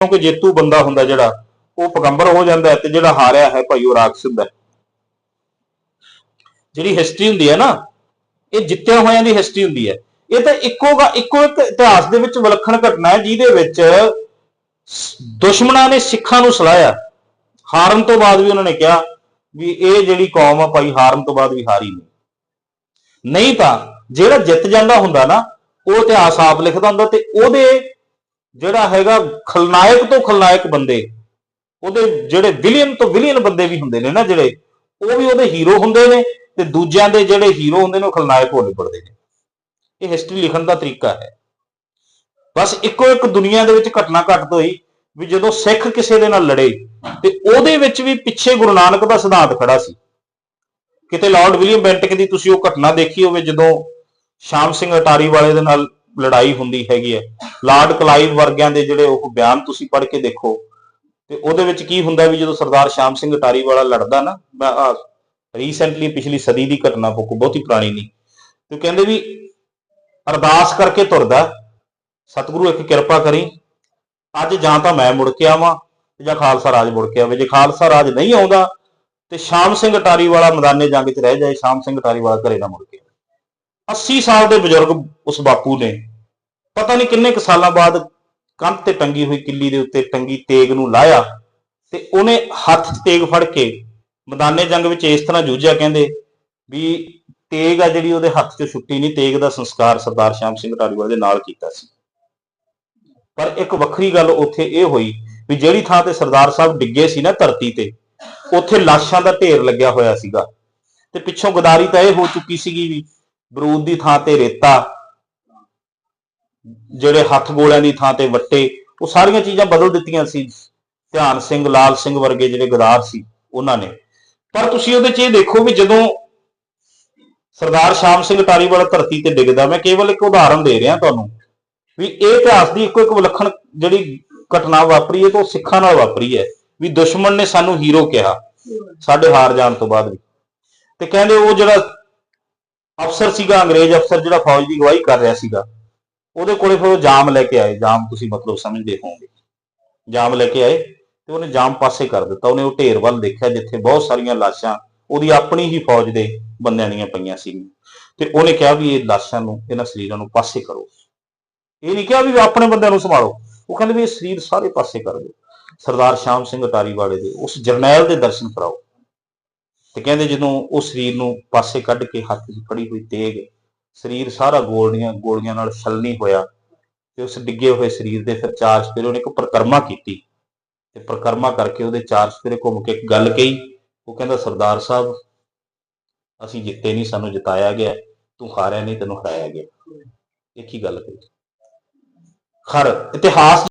ਕਿਉਂਕਿ ਜੇਤੂ ਬੰਦਾ ਹੁੰਦਾ ਜਿਹੜਾ, ਉਹ ਪਗੰਬਰ ਹੋ ਜਾਂਦਾ ਤੇ ਜਿਹੜਾ ਹਾਰਿਆ ਹੈ ਭਾਈ ਉਹ ਰਾਖਸ਼ ਹੁੰਦਾ ਜਿਹੜੀ ਹਿਸਟਰੀ ਹੁੰਦੀ ਹੈ ਨਾ, ਇਹ ਜਿੱਤਿਆ ਹੋਇਆਂ ਦੀ ਹਿਸਟਰੀ ਹੁੰਦੀ ਹੈ। ਇਹ ਤਾਂ ਇੱਕੋ ਇੱਕੋ ਇੱਕ ਇਤਿਹਾਸ ਦੇ ਵਿੱਚ ਵਿਲੱਖਣ ਘਟਨਾ ਹੈ ਜਿਹਦੇ ਵਿੱਚ ਦੁਸ਼ਮਣਾਂ ਨੇ ਸਿੱਖਾਂ ਨੂੰ ਸਲਾਹਿਆ। ਹਾਰਨ ਤੋਂ ਬਾਅਦ ਵੀ ਉਹਨਾਂ ਨੇ ਕਿਹਾ ਵੀ ਇਹ ਜਿਹੜੀ ਕੌਮ ਆ ਭਾਈ ਹਾਰਨ ਤੋਂ ਬਾਅਦ ਵੀ ਹਾਰੀ ਨਹੀਂ। ਨਹੀਂ ਤਾਂ ਜਿਹੜਾ ਜਿੱਤ ਜਾਂਦਾ ਹੁੰਦਾ ਨਾ, ਉਹ ਇਤਿਹਾਸ ਆਪ ਲਿਖਦਾ ਹੁੰਦਾ ਤੇ ਉਹਦੇ ਜਿਹੜਾ ਹੈਗਾ ਖਲਨਾਇਕ ਤੋਂ ਖਲਨਾਇਕ ਬੰਦੇ, ਉਹਦੇ ਜਿਹੜੇ ਵਿਲੀਅਨ ਤੋਂ ਵਿਲੀਅਨ ਬੰਦੇ ਵੀ ਹੁੰਦੇ ਨੇ ਨਾ ਜਿਹੜੇ, ਉਹ ਵੀ ਉਹਦੇ ਹੀਰੋ ਹੁੰਦੇ ਨੇ ਤੇ ਦੂਜਿਆਂ ਦੇ ਜਿਹੜੇ ਹੀਰੋ ਹੁੰਦੇ ਨੇ ਉਹ ਖਲਨਾਇਕ ਹੋ ਨਿਬੜਦੇ ਨੇ। ਇਹ ਹਿਸਟਰੀ ਲਿਖਣ ਦਾ ਤਰੀਕਾ ਹੈ। ਬਸ ਇੱਕੋ ਇੱਕ ਦੁਨੀਆ ਦੇ ਵਿੱਚ ਘਟਨਾ ਘਟਤ ਹੋਈ ਵੀ ਜਦੋਂ ਸਿੱਖ ਕਿਸੇ ਦੇ ਨਾਲ ਲੜੇ ਤੇ ਉਹਦੇ ਵਿੱਚ ਵੀ ਪਿੱਛੇ ਗੁਰੂ ਨਾਨਕ ਦਾ ਸਿਧਾਂਤ ਖੜਾ ਸੀ। ਕਿਤੇ ਲਾਰਡ ਵਿਲੀਅਮ ਬੈਂਟਿਕ ਦੀ ਤੁਸੀਂ ਉਹ ਘਟਨਾ ਦੇਖੀ ਹੋਵੇ ਜਦੋਂ ਸ਼ਾਮ ਸਿੰਘ ਅਟਾਰੀ ਵਾਲੇ ਦੇ ਨਾਲ ਲੜਾਈ ਹੁੰਦੀ ਹੈਗੀ ਹੈ। ਲਾਰਡ ਕਲਾਈਵ ਵਰਗਿਆਂ ਦੇ ਜਿਹੜੇ ਉਹ ਬਿਆਨ ਤੁਸੀਂ ਪੜ੍ਹ ਕੇ ਦੇਖੋ, ਤੇ ਉਹਦੇ ਵਿੱਚ ਕੀ ਹੁੰਦਾ ਵੀ ਜਦੋਂ ਸਰਦਾਰ ਸ਼ਾਮ ਸਿੰਘ ਅਟਾਰੀ ਵਾਲਾ ਲੜਦਾ ਨਾ, ਮੈਂ ਰੀਸੈਂਟਲੀ ਪਿਛਲੀ ਸਦੀ ਦੀ ਘਟਨਾ ਕੋ ਬਹੁਤੀ ਪੁਰਾਣੀ ਨਹੀਂ। ਤੇ ਕਹਿੰਦੇ ਵੀ ਅਰਦਾਸ ਕਰਕੇ ਤੁਰਦਾ, ਸਤਿਗੁਰੂ ਇੱਕ ਕਿਰਪਾ ਕਰੀ, ਅੱਜ ਜਾਂ ਤਾਂ ਮੈਂ ਮੁੜ ਕੇ ਆਵਾਂ ਜਾਂ ਖਾਲਸਾ ਰਾਜ ਮੁੜ ਕੇ ਆਵੇ। ਜੇ ਖਾਲਸਾ ਰਾਜ ਨਹੀਂ ਆਉਂਦਾ ਤੇ ਸ਼ਾਮ ਸਿੰਘ ਅਟਾਰੀ ਵਾਲਾ ਮੈਦਾਨੇ ਜੰਗ 'ਚ ਰਹਿ ਜਾਏ, ਸ਼ਾਮ ਸਿੰਘ ਅਟਾਰੀ ਵਾਲਾ ਘਰੇ ਨਾ ਮੁੜ ਕੇ 80 ਸਾਲ ਦੇ ਬਜ਼ੁਰਗ ਉਸ ਬਾਪੂ ਨੇ। ਪਤਾ ਨਹੀਂ ਕਿੰਨੇ ਕੁ ਸਾਲਾਂ ਬਾਅਦ ਕੰਧ ਤੇ ਟੰਗੀ ਹੋਈ ਕਿੱਲੀ ਦੇ ਉੱਤੇ ਟੰਗੀ ਤੇਗ ਨੂੰ ਲਾਇਆ ਤੇ ਉਹਨੇ ਹੱਥ ਤੇਗ ਫੜ ਕੇ ਮੈਦਾਨੇ ਜੰਗ ਵਿੱਚ ਇਸ ਤਰ੍ਹਾਂ ਜੂਝਿਆ ਕਹਿੰਦੇ ਵੀ ਤੇਗ ਆ ਜਿਹੜੀ ਉਹਦੇ ਹੱਥ 'ਚੋਂ ਛੁੱਟੀ ਨਹੀਂ, ਤੇਗ ਦਾ ਸੰਸਕਾਰ ਸਰਦਾਰ ਸ਼ਾਮ ਸਿੰਘ ਢਾਲੀਵਾਲ ਦੇ ਨਾਲ ਕੀਤਾ ਸੀ। ਪਰ ਇੱਕ ਵੱਖਰੀ ਗੱਲ ਉੱਥੇ ਇਹ ਹੋਈ ਵੀ ਜਿਹੜੀ ਥਾਂ ਤੇ ਸਰਦਾਰ ਸਾਹਿਬ ਡਿੱਗੇ ਸੀ ਨਾ ਧਰਤੀ ਤੇ, ਉੱਥੇ ਲਾਸ਼ਾਂ ਦਾ ਢੇਰ ਲੱਗਿਆ ਹੋਇਆ ਸੀਗਾ। ਤੇ ਪਿੱਛੋਂ ਗਦਾਰੀ ਤਾਂ ਇਹ ਹੋ ਚੁੱਕੀ ਸੀਗੀ ਵੀ ਬਰੂਦ ਦੀ ਥਾਂ ਤੇ ਰੇਤਾ, ਜਿਹੜੇ ਹੱਥ ਗੋਲਿਆਂ ਦੀ ਥਾਂ ਤੇ ਵੱਟੇ, ਉਹ ਸਾਰੀਆਂ ਚੀਜ਼ਾਂ ਬਦਲ ਦਿੱਤੀਆਂ ਸੀ। ਧਿਆਨ ਸਿੰਘ, ਲਾਲ ਸਿੰਘ ਵਰਗੇ ਜਿਹੜੇ ਗਦਾਰ ਸੀ, ਉਹਨਾਂ ਨੇ। ਪਰ ਤੁਸੀਂ ਉਹਦੇ 'ਚ ਇਹ ਦੇਖੋ ਵੀ ਜਦੋਂ ਸਰਦਾਰ ਸ਼ਾਮ ਸਿੰਘ ਟਾਰੀਵਾਲਾ ਧਰਤੀ ਤੇ ਡਿੱਗਦਾ, ਮੈਂ ਕੇਵਲ ਇੱਕ ਉਦਾਹਰਨ ਦੇ ਰਿਹਾ ਤੁਹਾਨੂੰ ਵੀ ਇਹ ਇਤਿਹਾਸ ਦੀ ਇੱਕੋ ਇੱਕ ਵਿਲੱਖਣ ਜਿਹੜੀ ਘਟਨਾ ਵਾਪਰੀ ਹੈ, ਤਾਂ ਉਹ ਸਿੱਖਾਂ ਨਾਲ ਵਾਪਰੀ ਹੈ ਵੀ ਦੁਸ਼ਮਣ ਨੇ ਸਾਨੂੰ ਹੀਰੋ ਕਿਹਾ, ਸਾਡੇ ਹਾਰ ਜਾਣ ਤੋਂ ਬਾਅਦ ਵੀ। ਤੇ ਕਹਿੰਦੇ ਉਹ ਜਿਹੜਾ ਅਫਸਰ ਸੀਗਾ, ਅੰਗਰੇਜ਼ ਅਫਸਰ ਜਿਹੜਾ ਫੌਜ ਦੀ ਗਵਾਹੀ ਕਰ ਰਿਹਾ ਸੀਗਾ। ਉਹਦੇ ਕੋਲੇ ਫਿਰ ਉਹ ਜਾਮ ਲੈ ਕੇ ਆਏ। ਜਾਮ ਤੁਸੀਂ ਮਤਲਬ ਸਮਝਦੇ ਹੋਵੋਗੇ। ਜਾਮ ਲੈ ਕੇ ਆਏ ਤੇ ਉਹਨੇ ਜਾਮ ਪਾਸੇ ਕਰ ਦਿੱਤਾ। ਉਹਨੇ ਉਹ ਢੇਰ ਵੱਲ ਦੇਖਿਆ ਜਿੱਥੇ ਬਹੁਤ ਸਾਰੀਆਂ ਲਾਸ਼ਾਂ, ਉਹਦੀ ਆਪਣੀ ਹੀ ਫੌਜ ਦੇ ਬੰਦਿਆਂ ਦੀਆਂ ਪਈਆਂ ਸੀ ਤੇ ਉਹਨੇ ਕਿਹਾ ਵੀ ਇਹ ਲਾਸ਼ਾਂ ਨੂੰ, ਇਹਨਾਂ ਸਰੀਰਾਂ ਨੂੰ ਪਾਸੇ ਕਰੋ। ਇਹ ਨਹੀਂ ਕਿਹਾ ਵੀ ਆਪਣੇ ਬੰਦਿਆਂ ਨੂੰ ਸੰਭਾਲੋ। ਉਹ ਕਹਿੰਦੇ ਵੀ ਇਹ ਸਰੀਰ ਸਾਰੇ ਪਾਸੇ ਕਰ ਦਿਓ। ਸਰਦਾਰ ਸ਼ਾਮ ਸਿੰਘ ਅਟਾਰੀ ਵਾਲੇ ਦੇ, ਉਸ ਜਰਨੈਲ ਦੇ ਦਰਸ਼ਨ ਕਰਾਓ। ਤੇ ਕਹਿੰਦੇ ਜਦੋਂ ਉਹ ਸਰੀਰ ਨੂੰ ਪਾਸੇ ਕੱਢ ਕੇ ਹੱਥ 'ਚ ਫੜੀ ਹੋਈ ਤੇਗ, ਸਰੀਰ ਸਾਰਾ ਗੋਲੀਆਂ ਗੋਲੀਆਂ ਨਾਲ ਛਲਨੀ ਹੋਇਆ ਤੇ ਉਸ ਡਿੱਗੇ ਹੋਏ ਸਰੀਰ ਦੇ ਫਿਰ ਚਾਰ ਸਪੇਰੇ ਉਹਨੇ ਇੱਕ ਪ੍ਰਕਰਮਾ ਕੀਤੀ ਤੇ ਪ੍ਰਕਰਮਾ ਕਰਕੇ ਉਹਦੇ ਚਾਰ ਸਪੇਰੇ ਘੁੰਮ ਕੇ ਇੱਕ ਗੱਲ ਕਹੀ, ਉਹ ਕਹਿੰਦਾ, ਸਰਦਾਰ ਸਾਹਿਬ, ਅਸੀਂ ਜਿੱਤੇ ਨਹੀਂ, ਸਾਨੂੰ ਜਿਤਾਇਆ ਗਿਆ, ਤੂੰ ਹਾਰਿਆ ਨਹੀਂ, ਤੈਨੂੰ ਹਰਾਇਆ ਗਿਆ। ਇੱਕ ਹੀ ਗੱਲ ਕਹੀ। ਖਰ ਇਤਿਹਾਸ